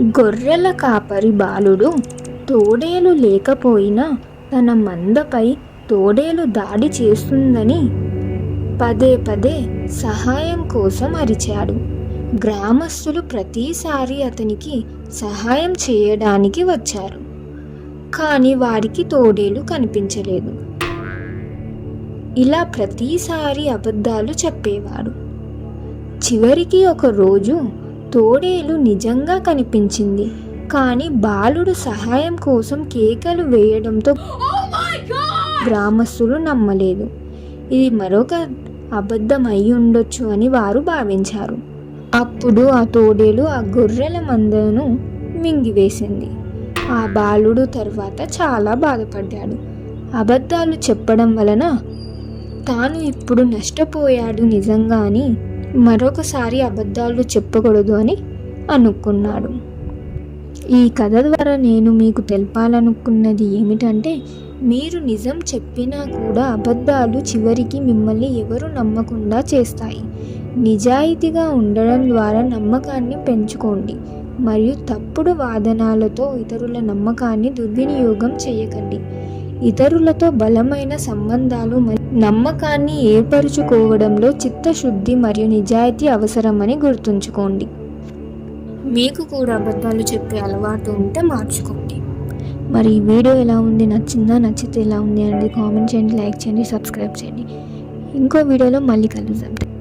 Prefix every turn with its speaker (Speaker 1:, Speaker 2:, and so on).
Speaker 1: గొర్రెల కాపరి బాలుడు తోడేలు లేకపోయినా తన మందపై తోడేలు దాడి చేస్తుందని పదే పదే సహాయం కోసం అరిచాడు. గ్రామస్తులు ప్రతిసారి అతనికి సహాయం చేయడానికి వచ్చారు. కానీ వారికి తోడేలు కనిపించలేదు. ఇలా ప్రతిసారి అబద్ధాలు చెప్పేవాడు. చివరికి ఒక రోజు తోడేలు నిజంగా కనిపించింది. కానీ బాలుడు సహాయం కోసం కేకలు వేయడంతో గ్రామస్తులు నమ్మలేదు. ఇది మరొక అబద్ధం అయి ఉండొచ్చు అని వారు భావించారు. అప్పుడు ఆ తోడేలు ఆ గొర్రెల మందను మింగివేసింది. ఆ బాలుడు తర్వాత చాలా బాధపడ్డాడు. అబద్ధాలు చెప్పడం వలన తాను ఇప్పుడు నష్టపోయాడు నిజంగా అని మరొకసారి అబద్ధాలు చెప్పకూడదు అని అనుకున్నాడు. ఈ కథ ద్వారా నేను మీకు తెలపాలనుకున్నది ఏమిటంటే మీరు నిజం చెప్పినా కూడా అబద్ధాలు చివరికి మిమ్మల్ని ఎవరు నమ్మకుండా చేస్తాయి. నిజాయితీగా ఉండడం ద్వారా నమ్మకాన్ని పెంచుకోండి మరియు తప్పుడు వాదనాలతో ఇతరుల నమ్మకాన్ని దుర్వినియోగం చేయకండి. ఇతరులతో బలమైన సంబంధాలు మరియు నమ్మకాన్ని ఏర్పరుచుకోవడంలో చిత్తశుద్ధి మరియు నిజాయితీ అవసరమని గుర్తుంచుకోండి. మీకు కూడా అబద్ధాలు చెప్పే అలవాటు ఉంటే మార్చుకోండి. మరి ఈ వీడియో ఎలా ఉంది? నచ్చిందా? నచ్చితే ఎలా ఉంది? అనేది కామెంట్ చేయండి లైక్ చేయండి సబ్స్క్రైబ్ చేయండి. ఇంకో వీడియోలో మళ్ళీ కలుద్దాం.